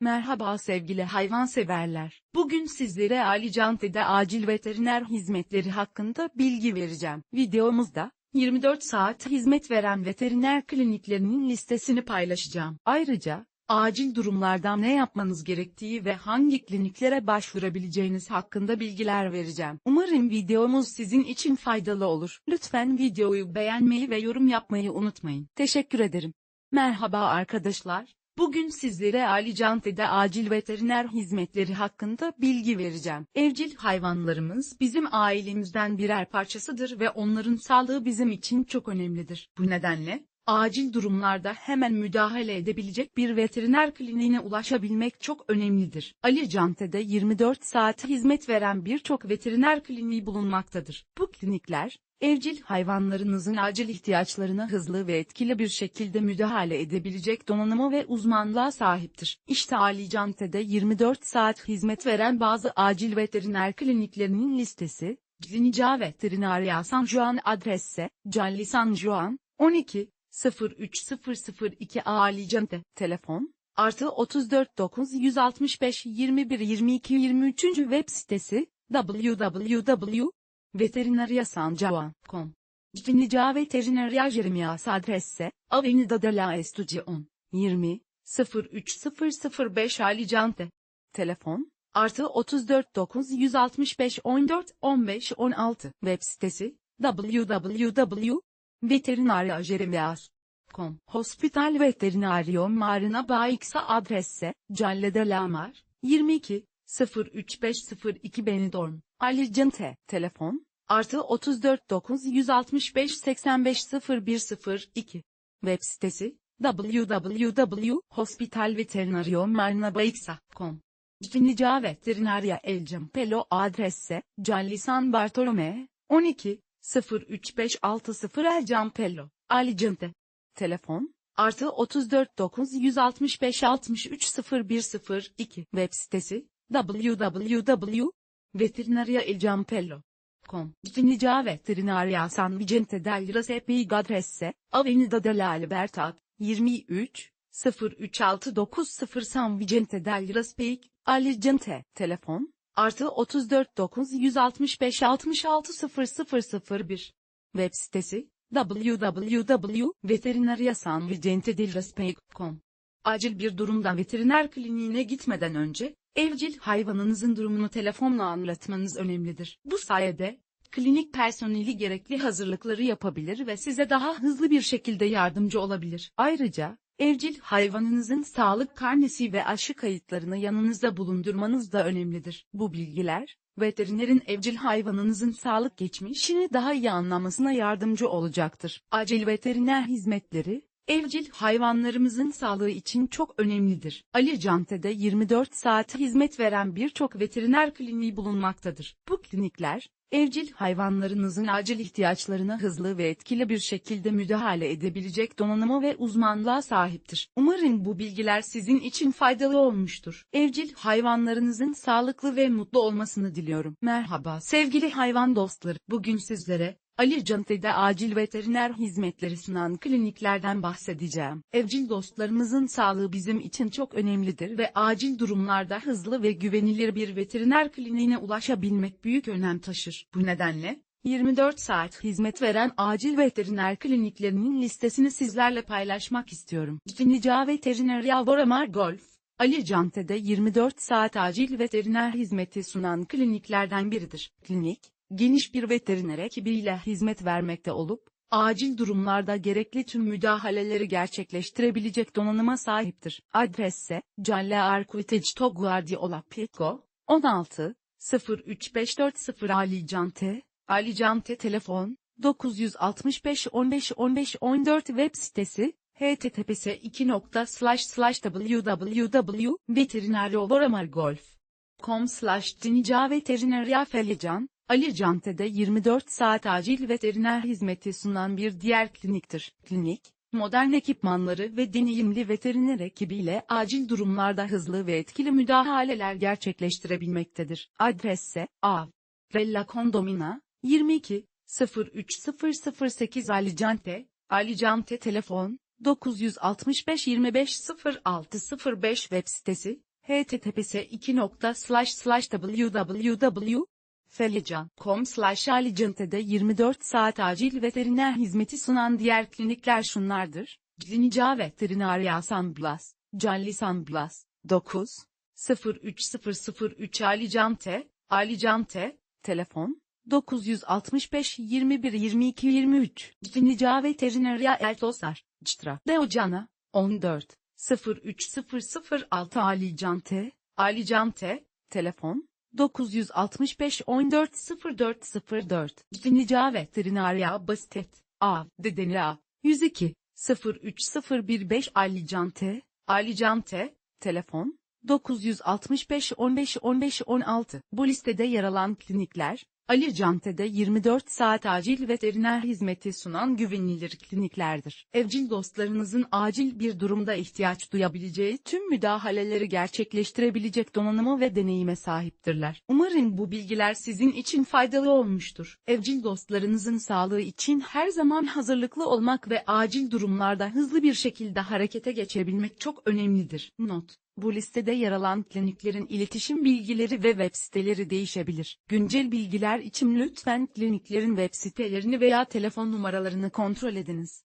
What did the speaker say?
Merhaba sevgili hayvanseverler. Bugün sizlere Ali Cante'de acil veteriner hizmetleri hakkında bilgi vereceğim. Videomuzda 24 saat hizmet veren veteriner kliniklerinin listesini paylaşacağım. Ayrıca acil durumlarda ne yapmanız gerektiği ve hangi kliniklere başvurabileceğiniz hakkında bilgiler vereceğim. Umarım videomuz sizin için faydalı olur. Lütfen videoyu beğenmeyi ve yorum yapmayı unutmayın. Teşekkür ederim. Merhaba arkadaşlar. Bugün sizlere Ali Cante'de acil veteriner hizmetleri hakkında bilgi vereceğim. Evcil hayvanlarımız bizim ailemizden birer parçasıdır ve onların sağlığı bizim için çok önemlidir. Bu nedenle, acil durumlarda hemen müdahale edebilecek bir veteriner kliniğine ulaşabilmek çok önemlidir. Ali Cante'de 24 saat hizmet veren birçok veteriner kliniği bulunmaktadır. Bu klinikler, Evcil hayvanlarınızın acil ihtiyaçlarına hızlı ve etkili bir şekilde müdahale edebilecek donanıma ve uzmanlığa sahiptir. İşte Ali Cante'de 24 saat hizmet veren bazı acil veteriner kliniklerinin listesi, Clinica Veterinaria San Juan adresse, Calli San Juan, 12, 03002 Ali Cante, telefon, artı 34 965 21 22 23. web sitesi, www veterinariasanjuan.com Clinica Veterinaria Jeremias adresse, Avenida de la Estudion, 20, 03005 Alicante. Telefon, artı 34 965 14 15 16. Web sitesi, www.veterinariajeremias.com Hospital Veterinario Marina Baiksa adresse, Calle de la Mar, 22, 03502 Benidorm, Ali Cante, telefon, artı 34 965 85 0102. Web sitesi, www.hospitalveterinariomarnabaiksa.com Clinica Veterinaria El Campello adresse, Calli San Bartolome, 12, 03560 El Campello, Ali Cante. Telefon, artı 34 965 63 0102. Web sitesi, www.veterinariaelcampello.com Clinica Veterinaria San Vicente del Rasepi adresse, Avenida de la Libertad, 23, 03690 San Vicente del Raspeic, Alicante, telefon, artı 34 965 66 0001. Web sitesi, www.veterinariasanvicentedelraspeic.com Acil bir durumda veteriner kliniğine gitmeden önce, evcil hayvanınızın durumunu telefonla anlatmanız önemlidir. Bu sayede, klinik personeli gerekli hazırlıkları yapabilir ve size daha hızlı bir şekilde yardımcı olabilir. Ayrıca, evcil hayvanınızın sağlık karnesi ve aşı kayıtlarını yanınızda bulundurmanız da önemlidir. Bu bilgiler, veterinerin evcil hayvanınızın sağlık geçmişini daha iyi anlamasına yardımcı olacaktır. Acil veteriner hizmetleri, Evcil hayvanlarımızın sağlığı için çok önemlidir. Ali Cante'de 24 saat hizmet veren birçok veteriner kliniği bulunmaktadır. Bu klinikler, evcil hayvanlarınızın acil ihtiyaçlarına hızlı ve etkili bir şekilde müdahale edebilecek donanıma ve uzmanlığa sahiptir. Umarım bu bilgiler sizin için faydalı olmuştur. Evcil hayvanlarınızın sağlıklı ve mutlu olmasını diliyorum. Merhaba sevgili hayvan dostları. Bugün sizlere Ali Cante'de acil veteriner hizmetleri sunan kliniklerden bahsedeceğim. Evcil dostlarımızın sağlığı bizim için çok önemlidir ve acil durumlarda hızlı ve güvenilir bir veteriner kliniğine ulaşabilmek büyük önem taşır. Bu nedenle, 24 saat hizmet veren acil veteriner kliniklerinin listesini sizlerle paylaşmak istiyorum. Clinica Veterinaria Voramar Golf, Ali Cante'de 24 saat acil veteriner hizmeti sunan kliniklerden biridir. Klinik, geniş bir veteriner ekibiyle hizmet vermekte olup, acil durumlarda gerekli tüm müdahaleleri gerçekleştirebilecek donanıma sahiptir. Adresse, Calle Arquitecto Guardiola Pico, 16, 03540 Ali Cante, Ali Cante telefon, 965 15 15 14 web sitesi, https www.veterinaryovoramargolf.com slash Cinica Veterinaria Felican, Ali Cante'de 24 saat acil veteriner hizmeti sunan bir diğer kliniktir. Klinik, modern ekipmanları ve deneyimli veteriner ekibiyle acil durumlarda hızlı ve etkili müdahaleler gerçekleştirebilmektedir. Adresse, A. Rella Condomina, 22, 03008 Alicante, Alicante telefon, 965 25 0605 web sitesi, https www felican.com slash alicante'de 24 saat acil veteriner hizmeti sunan diğer klinikler şunlardır. Klinica Veterinaria San Blas, Canli San Blas, 9 03003 Alicante, Alicante, telefon 965 21 22 23 Klinica Veterinaria Eltosar, Citra, Deocana, 14 03006 Alicante, Alicante, telefon 965 14 0404 Klinica Veterinaria Bastet, A, Dedenia, 102 03015 Alicante, Alicante, telefon. 965 15 15 16 Bu listede yer alan klinikler, Alicante'de 24 saat acil veteriner hizmeti sunan güvenilir kliniklerdir. Evcil dostlarınızın acil bir durumda ihtiyaç duyabileceği tüm müdahaleleri gerçekleştirebilecek donanımı ve deneyime sahiptirler. Umarım bu bilgiler sizin için faydalı olmuştur. Evcil dostlarınızın sağlığı için her zaman hazırlıklı olmak ve acil durumlarda hızlı bir şekilde harekete geçebilmek çok önemlidir. Not bu listede yer alan kliniklerin iletişim bilgileri ve web siteleri değişebilir. Güncel bilgiler için lütfen kliniklerin web sitelerini veya telefon numaralarını kontrol ediniz.